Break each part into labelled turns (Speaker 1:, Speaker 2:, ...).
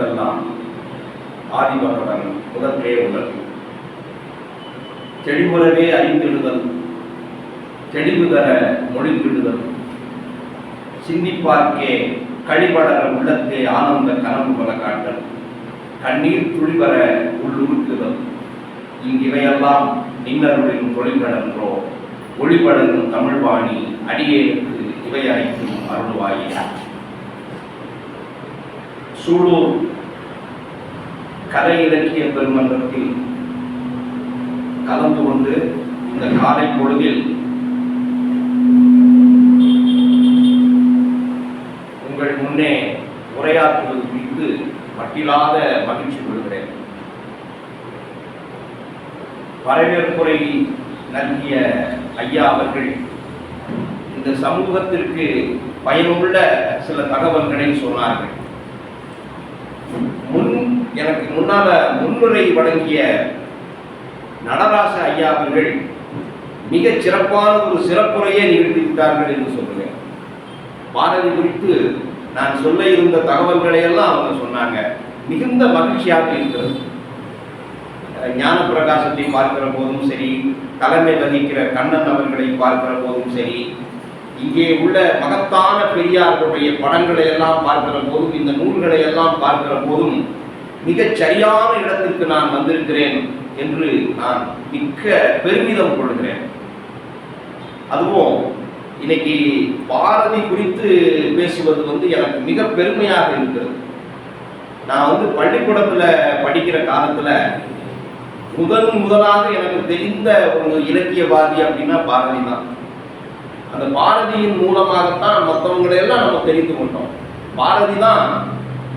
Speaker 1: உலகுக்கெல்லாம் ஆதிபகவன் முதற்றே உலகு தெளிவுறவே அறிந்திடுதல் தெளிவு தர மொழிந்திடுதல். சிந்திப்பார்க்கே கழிபடர உள்ளத்தே ஆனந்த கனவு பல காட்டல் கண்ணீர் துளிவர உள்ளுறுக்குதல். இங்கிவையெல்லாம் நின்னருளின் தொழில்களன்றோ ஒளிபடரும் தமிழ்வாணி அடியேனுக்கு இவை அனைத்தும் அருள்வாயினார் சூலூர் கலை இலக்கிய பெருமன்றத்தில் கலந்து கொண்டு இந்த காலை பொழுதில் உங்கள் முன்னே உரையாற்றுவது குறித்து மட்டில்லாத மகிழ்ச்சி கொள்கிறேன். வரவேற்புரை நல்கிய ஐயா அவர்கள் இந்த சமூகத்திற்கு பயனுள்ள சில தகவல்களை சொன்னார்கள். முன்னால முன்னுரை வழங்கிய நடராச ஐயா அவர்கள் மிக சிறப்பான ஒரு சிறப்புரையை நிகழ்த்தி விட்டார்கள் என்று சொல்லுவேன் பாரதி குறித்து நான் சொல்ல இருந்த தகவல்களை எல்லாம் அவங்க சொன்னாங்க. மிகுந்த மகிழ்ச்சியாக இருக்கிறது. ஞான பிரகாசத்தை பார்க்கிற போதும் சரி தலைமை வகிக்கிற கண்ணன் அவர்களை பார்க்கிற போதும் சரி இங்கே உள்ள மகத்தான பெரியார்களுடைய படங்களை எல்லாம் பார்க்கிற போதும் இந்த நூல்களை எல்லாம் பார்க்கிற போதும் மிகச் சரியான இடத்திற்கு நான் வந்திருக்கிறேன் என்று நான் மிக்க பெருமிதம் கொள்கிறேன். அதுவும் இன்னைக்கு பாரதி குறித்து பேசுவது வந்து எனக்கு மிக பெருமையாக இருக்கிறது. நான் வந்து பள்ளிக்கூடத்தில் படிக்கிற காலத்தில் முதன் முதலாக எனக்கு தெரிந்த ஒரு இலக்கியவாதி அப்படின்னா பாரதி தான். அந்த பாரதியின் மூலமாகத்தான் மற்றவங்களையெல்லாம் நம்ம தெரிந்து கொண்டோம். பாரதி தான்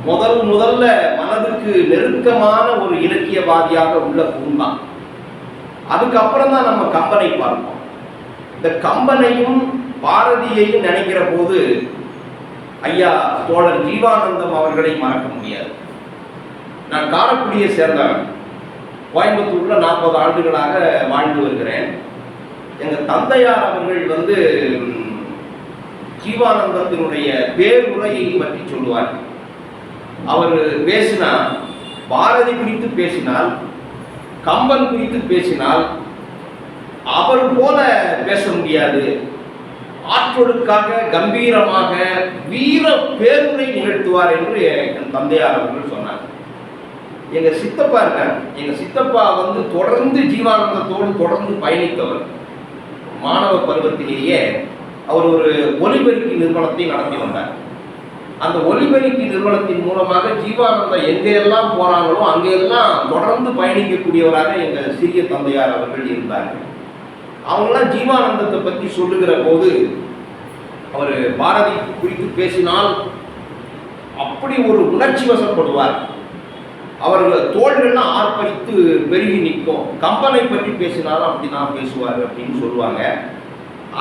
Speaker 1: முதல் முதல்ல மனதுக்கு நெருக்கமான ஒரு இலக்கியவாதியாக உள்ள பூந்தான் அதுக்கப்புறம் தான் நம்ம கம்பனை பார்ப்போம். இந்த கம்பனையும் பாரதியையும் நினைக்கிற போது ஐயா தோழர் ஜீவானந்தம் அவர்களை மறக்க முடியாது. நான் காரக்குடியை சேர்ந்தவன். கோயம்புத்தூர்ல நாற்பது ஆண்டுகளாக வாழ்ந்து வருகிறேன். எங்க தந்தையார் அவர்கள் வந்து ஜீவானந்தத்தினுடைய பேருரையை பற்றி சொல்லுவார்கள் அவர் பேசினார் பாரதி குறித்து பேசினால் கம்பன் குறித்து பேசினால் அவர் போல பேச முடியாது. ஆற்றொழுக்காக கம்பீரமாக வீர பேருரை நிகழ்த்துவார் என்று என் தந்தையார் அவர்கள் சொன்னார். எங்க சித்தப்பா இருக்கார். எங்க சித்தப்பா வந்து தொடர்ந்து ஜீவானந்தத்தோடு தொடர்ந்து பயணித்தவர். மாணவ பருவத்திலேயே அவர் ஒரு ஒலிபெருக்கி நிறுவனத்தை நடத்தி வந்தார். அந்த ஒலிபெருக்கி நிறுவனத்தின் மூலமாக ஜீவானந்தா எங்கெல்லாம் போறாங்களோ அங்கெல்லாம் தொடர்ந்து பயணிக்கக்கூடியவராக எங்கள் சிறிய தந்தையார் அவர்கள் இருந்தார்கள். அவங்களாம் ஜீவானந்தத்தை பற்றி சொல்லுகிற போது அவர் பாரதி குறித்து பேசினால் அப்படி ஒரு உணர்ச்சி வசப்படுவார். அவர்கள் தோள்கள்லாம் ஆர்ப்பரித்து பெருகி நிற்கும். கம்பனை பற்றி பேசினாலும் அப்படி தான் பேசுவார் அப்படின்னு சொல்லுவாங்க.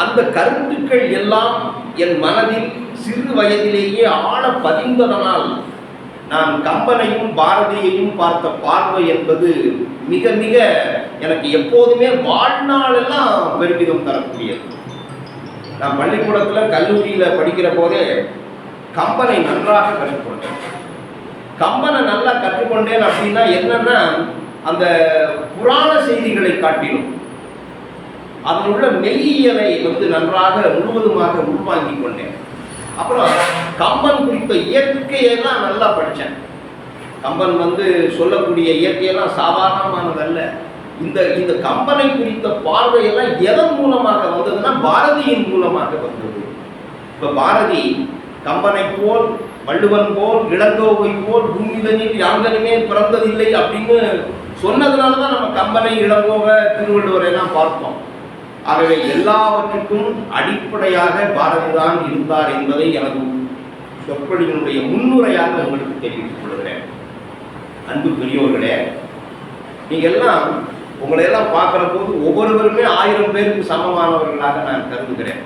Speaker 1: அந்த கருத்துக்கள் எல்லாம் என் மனதில் சிறு வயதிலேயே ஆழ பதிந்ததனால் நான் கம்பனையும் பாரதியையும் பார்த்த பார்வை என்பது மிக மிக எனக்கு எப்போதுமே வாழ்நாளெல்லாம் பெருமிதம் தரக்கூடியது. நான் பள்ளிக்கூடத்தில் கல்லூரியில் படிக்கிற போதே கம்பனை நன்றாக கற்றுக்கொண்டேன். கம்பனை நல்லா கற்றுக்கொண்டேன் அப்படின்னா என்னன்னா அந்த புராண செய்திகளை காட்டிலும் அதில் உள்ள மெய்யியலை வந்து நன்றாக முழுவதுமாக உள்வாங்கிக் கொண்டேன். அப்புறம் கம்பன் குறித்த இயற்கையெல்லாம் நல்லா படித்தேன் கம்பன் வந்து சொல்லக்கூடிய இயற்கையெல்லாம் சாதாரணமானதல்ல. இந்த இந்த கம்பனை குறித்த பார்வையெல்லாம் எதன் மூலமாக வந்ததுன்னா பாரதியின் மூலமாக வந்தது. இப்போ பாரதி கம்பனை போல் வள்ளுவன் போல் இளங்கோவை போல் பூமிதனில் யாங்கனுமே பிறந்ததில்லை அப்படின்னு சொன்னதுனால தான் நம்ம கம்பனை இளங்கோவை திருவள்ளுவரை எல்லாம் பார்த்தோம் ஆகவே எல்லாவற்றுக்கும் அடிப்படையாக பாரதிதான் இருந்தார் என்பதை எனது சொற்பொழிவினுடைய முன்னுரையாக உங்களுக்கு தெரிவித்துக் கொள்கிறேன். அன்பு பெரியோர்களே நீங்கள் எல்லாம் உங்களை எல்லாம் பார்க்குற போது ஒவ்வொருவருமே ஆயிரம் பேருக்கு சமமானவர்களாக நான் கருதுகிறேன்.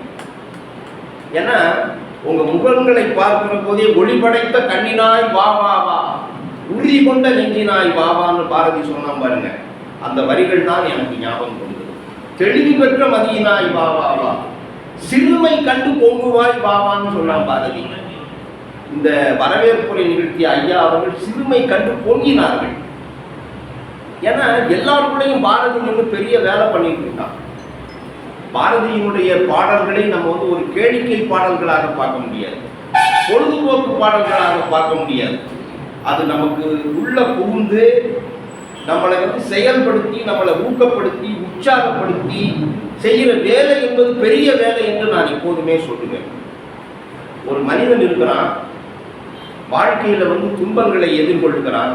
Speaker 1: ஏன்னா உங்க முகங்களை பார்க்கிற போதே ஒளிபடைத்த கண்ணினாய் வா வா வா உறுதி கொண்ட நெஞ்சினாய் வா வான்னு பாரதி சொன்னான் பாருங்க. அந்த வரிகள் தான் எனக்கு ஞாபகம் கொண்டு தெளிவு பெற்ற மதியினாய் வா வா வா. சிறுமை கண்டு பொங்குவாய் பாவான்னு சொன்னான் பாரதி. இந்த வரவேற்புரை நிகழ்த்திய ஐயா அவர்கள் சிறுமை கண்டு பொங்கினார்கள். ஏன்னா எல்லாருக்குள்ளையும் பாரதி வந்து பெரிய வேலை பண்ணிட்டு இருக்கான். பாரதியினுடைய பாடல்களை நம்ம வந்து ஒரு கேளிக்கை பாடல்களாக பார்க்க முடியாது. பொழுதுபோக்கு பாடல்களாக பார்க்க முடியாது. அது நமக்கு உள்ள புகுந்து நம்மளை வந்து செயல்படுத்தி நம்மளை ஊக்கப்படுத்தி உற்சாகப்படுத்தி செய்கிற வேலை என்பது பெரிய வேலை என்று நான் எப்போதுமே சொல்லுவேன். ஒரு மனிதன் இருக்கிறான் வாழ்க்கையில் வந்து துன்பங்களை எதிர்கொள்கிறான்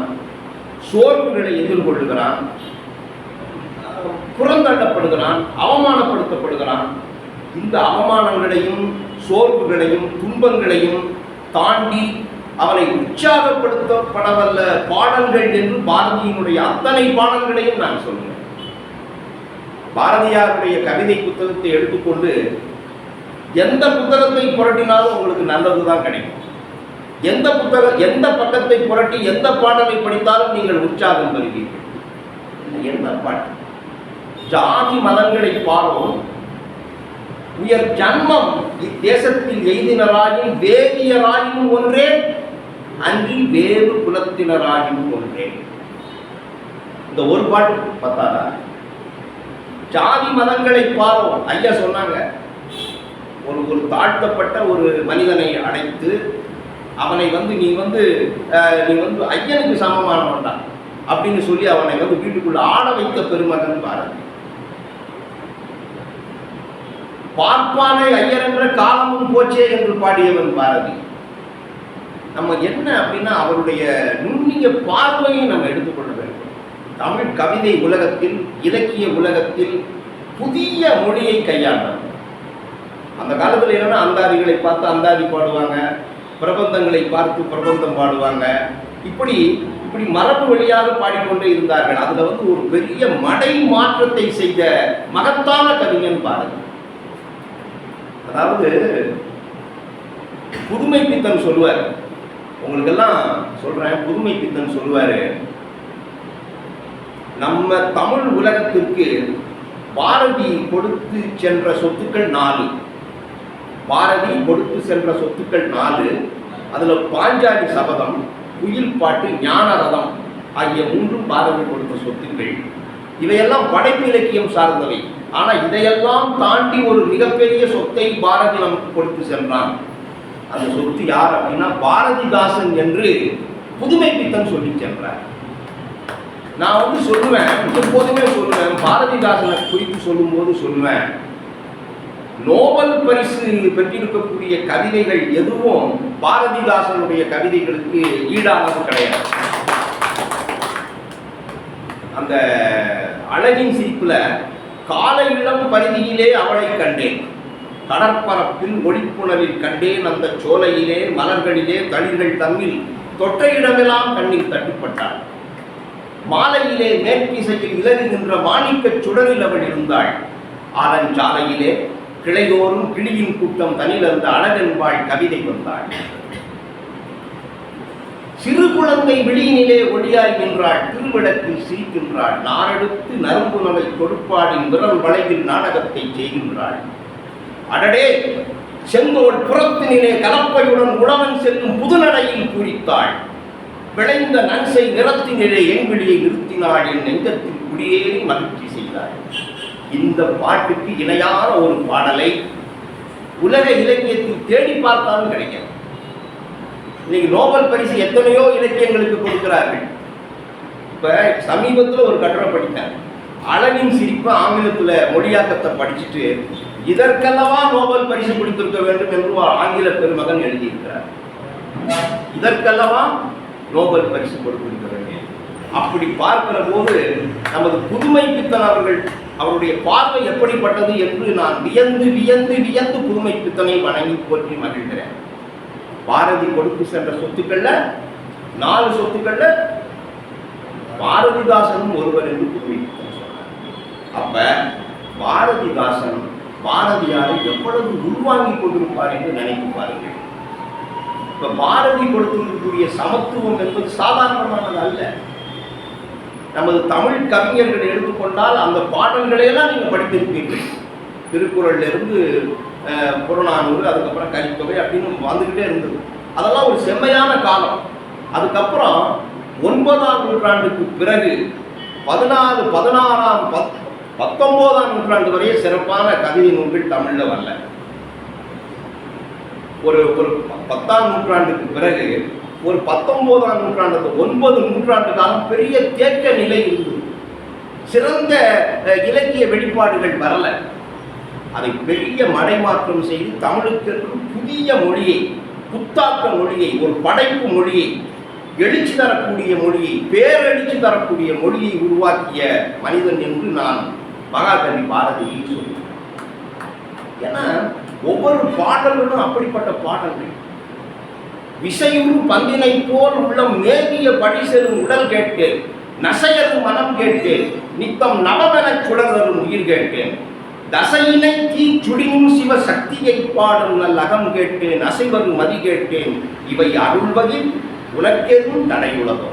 Speaker 1: சோர்வுகளை எதிர்கொள்கிறான் புறந்தள்ளப்படுகிறான் அவமானப்படுத்தப்படுகிறான். இந்த அவமானங்களையும் சோர்வுகளையும் துன்பங்களையும் தாண்டி அவனை உற்சாகப்படுத்தப்படவல்ல பாடல்கள் என்று பாரதியினுடைய அத்தனை பாடல்களையும் நான் சொல்லுவேன். பாரதியாருடைய கவிதை புத்தகத்தை எடுத்துக்கொண்டு எந்த புத்தகத்தை புரட்டினாலும் உங்களுக்கு நல்லதுதான் கிடைக்கும். எந்த புத்தகம் எந்த பக்கத்தை புரட்டி எந்த பாடலை படித்தாலும் நீங்கள் உற்சாகம் பெறுவீர்கள். என்ன பாட்டு? ஜாதி மதங்களை பாடும் உயர் ஜன்மம் இத்தேசத்தில் எய்தினராயும் வேதியராயும் ஒன்றே அன்றி வேறு குலத்தினராயும் ஒன்றே இந்த ஒரு பாட்டு பார்த்தாரா? ஜாதி மதங்களை பாரோம். ஐயா சொன்னாங்க ஒரு ஒரு தாழ்த்தப்பட்ட ஒரு மனிதனை அடைத்து அவனை வந்து நீ வந்து அஹ், நீ வந்து ஐயனுக்கு சமமானவன் தான் அப்படின்னு சொல்லி அவனை வந்து வீட்டுக்குள்ள ஆட வைத்த பெருமகன் பாரதி. பார்ப்பானை ஐயர் என்ற காலமும் போச்சே என்று பாடியவன் பாரதி. நம்ம என்ன அப்படின்னா அவருடைய நுண்ணிய பார்வையை நம்ம எடுத்துக்கொள்ள வேண்டும். தமிழ் கவிதை உலகத்தில் இலக்கிய உலகத்தில் புதிய மொழியை கையாண்டார் அந்த காலத்தில் என்னன்னா அந்தாதிகளை பார்த்து அந்தாதி பாடுவாங்க பிரபந்தங்களை பார்த்து பிரபந்தம் பாடுவாங்க. இப்படி இப்படி மரபு வழியாக பாடிக்கொண்டே இருந்தார்கள். அதுல வந்து ஒரு பெரிய மடை மாற்றத்தை செய்த மகத்தான கவிஞன் பாரதி. அதாவது புதுமைப்பித்தன் சொல்லுவார் உங்களுக்கெல்லாம் சொல்கிறேன் புதுமை பித்தன் சொல்லுவார் நம்ம தமிழ் உலகத்திற்கு பாரதி கொடுத்து சென்ற சொத்துக்கள் நாலு. பாரதி கொடுத்து சென்ற சொத்துக்கள் நாலு. அதில் பாஞ்சாலி சபதம் குயில் பாட்டு ஞான ரதம் ஆகிய மூன்றும் பாரதி கொடுத்த சொத்துக்கள். இவையெல்லாம் படைப்பு இலக்கியம் சார்ந்தவை. ஆனால் இதையெல்லாம் தாண்டி ஒரு மிகப்பெரிய சொத்தை பாரதி நமக்கு கொடுத்து சென்றான். அந்த சொத்து யார் அப்படின்னா பாரதிதாசன் என்று புதுமை பித்தன் சொல்லி சென்றார் நான் வந்து சொல்லுவேன் எப்போதுமே சொல்லுவேன் பாரதிதாசனை குறித்து சொல்லும்போது சொல்லுவேன். நோபல் பரிசு பெற்றிருக்கக்கூடிய கவிதைகள் எதுவும் பாரதிதாசனுடைய கவிதைகளுக்கு ஈடானது கிடையாது. அந்த அழகின் சிரிப்புல காலை இளம் பரிதியிலே அவளை கண்டேன். கடற்பரப்பில் ஒளிப்புணரில் கண்டேன் அந்த சோலையிலே மலர்களிலே தளிர்கள் தம்மில் தொட்ட இடமெல்லாம் கண்ணில் தட்டுப்பட்டாள். மாலையிலே மேற்கிசையில் இலகுகின்ற மாணிக்கச் சுடரில் அவள் இருந்தாள். ஆலஞ்சாலையிலே கிளையோரும் கிளியின் கூட்டம் தனில் அந்த கவிதை வந்தாள். சிறு குழந்தை வெளியினிலே ஒளியாய் நின்றாள் திருவிடத்தில் சிரிக்கின்றாள் நாரெடுத்து நரம்பு நலை கொடுப்பாடின் விரல் வளைவில் நாடகத்தை செய்கின்றாள். அடடே செங்கோல் புறத்தினிலே கலப்பையுடன் உழவன் செல்லும் புதுநடையில் பூரித்தாள் விளைந்த நன்சை நிறத்தினிலே எங்கிலியை நிறுத்தினாள். என் நெஞ்சத்தில் குடியேறி மகிழ்ச்சி செய்தாள். இந்த பாட்டுக்கு இணையான ஒரு பாடலை உலக இலக்கியத்தில் தேடி பார்த்தாலும் கிடைக்கும் இன்னைக்கு நோபல் பரிசு எத்தனையோ இலக்கியங்களுக்கு கொடுக்கிறார்கள். இப்ப சமீபத்தில் ஒரு கட்டுரை படித்தேன். அழகின் சிரிப்பு ஆங்கிலத்தில் மொழியாக்கத்தை படிச்சுட்டு இதற்கல்லவா நோபல் பரிசு கொடுத்திருக்க வேண்டும் என்று ஆங்கில பெருமகன் எழுதியிருக்கிறார். இதற்கல்லவா நோபல் பரிசு கொடுத்திருக்க வேண்டும். அப்படி பார்க்கிற போது நமது புதுமை பித்தன் அவர்கள் அவருடைய பார்வை எப்படிப்பட்டது என்று நான் வியந்து வியந்து வியந்து புதுமை பித்தனை வணங்கி போற்றி மகிழ்கிறேன். பாரதி கொடுத்து சென்ற சொத்துக்கள்ல நாலு சொத்துக்கள்ல பாரதிதாசனும் ஒருவர் என்று புதுமை பித்தன் சொன்னார். அப்ப பாரதிதாசன் பாரதியாரை எவ்வளவு உள்வாங்கி கொண்டிருப்பார் என்று நினைத்து பாருங்கள். இப்ப பாரதி கொடுத்திருக்கக்கூடிய சமத்துவம் என்பது சாதாரணமானது அல்ல. நமது தமிழ் கவிஞர்களை எடுத்துக்கொண்டால் அந்த பாடல்களையெல்லாம் நீங்க படித்திருப்பீர்கள். திருக்குறள்ல இருந்து அஹ், புறநானூறு அதுக்கப்புறம் கலித்தொகை அப்படின்னு வந்துக்கிட்டே இருந்தது. அதெல்லாம் ஒரு செம்மையான காலம். அதுக்கப்புறம் ஒன்பதாம் நூற்றாண்டுக்கு பிறகு பதினாறு பதினாறாம் பத் பத்தொன்பதாம் நூற்றாண்டு வரைய சிறப்பான கவிதை நூல்கள் தமிழில் வரல. ஒரு ஒரு பத்தாம் நூற்றாண்டுக்கு பிறகு ஒரு பத்தொன்பதாம் நூற்றாண்டு ஒன்பது நூற்றாண்டு காலம் பெரிய தேக்க நிலை இருந்தது. சிறந்த இலக்கிய வெளிப்பாடுகள் வரல. அதை பெரிய மடைமாற்றம் செய்து தமிழுக்கென்று புதிய மொழியை புத்தாக்க மொழியை ஒரு படைப்பு மொழியை எழுச்சி தரக்கூடிய மொழியை பேரெழுச்சி தரக்கூடிய மொழியை உருவாக்கிய மனிதன் என்று நான் மகாகவி பாரதியை சொல்லுவேன் ஏன்னா ஒவ்வொரு பாடலும் அப்படிப்பட்ட பாடல்கள். விசையும் பந்தினை போல் உள்ள மேகிய படி செல்லும் உடல் கேட்டேன் நசையரும் மனம் கேட்டேன் நித்தம் நவமென சுடர்தரும் உயிர் கேட்டேன் தசையினை தீ சுடினும் சிவ சக்தியை பாடும் நல் அகம் கேட்டேன் அசைவரும் மதி கேட்டேன் இவை அருள்வதில் உனக்கெதும் தடையுள்ளதோ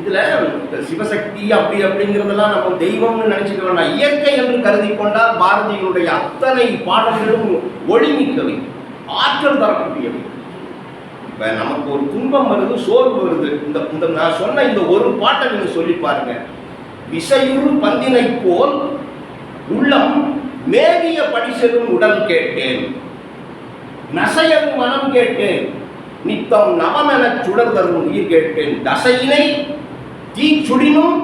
Speaker 1: இதுல இந்த சிவசக்தி அப்படி அப்படிங்கிறதெல்லாம் நம்ம தெய்வம்னு நினைச்சுக்க வேண்டாம். இயற்கை என்று கருதி கொண்டால் பாரதியினுடைய அத்தனை பாடல்களும் ஒளிமிக்கவை. ஆற்றல் தரக்கூடியவை. இப்ப நமக்கு ஒரு துன்பம் வருது சோர்வு வருது. இந்த இந்த நான் சொன்ன இந்த ஒரு பாட்டை நீங்க சொல்லி பாருங்க. விசையுறு பந்தினை போல் உள்ளம் மேவிய படி செல்லும் உடல் கேட்டேன். நசையரும் மனம் கேட்டேன். நித்தம் நவமென சுடர் தரும் உயிர் கேட்டேன். தசையினை தீச்சுடினும்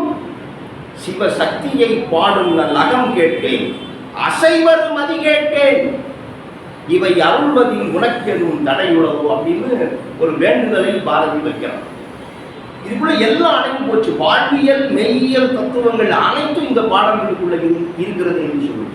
Speaker 1: சிவ சக்தியை பாடும் நல் அகம் கேட்டேன் அசைவது மதி கேட்டேன் இவை அருள்வதில் எதுவும் தடையுள்ளதோ அப்படின்னு ஒரு வேண்டுதலை பாரதி வைக்கிறான் இதுக்குள்ள எல்லா அடங்கி போச்சு. வாழ்வியல் மெய்யியல் தத்துவங்கள் அனைத்தும் இந்த பாடல்களுக்குள்ள இருக்கிறது என்று சொல்லுவோம்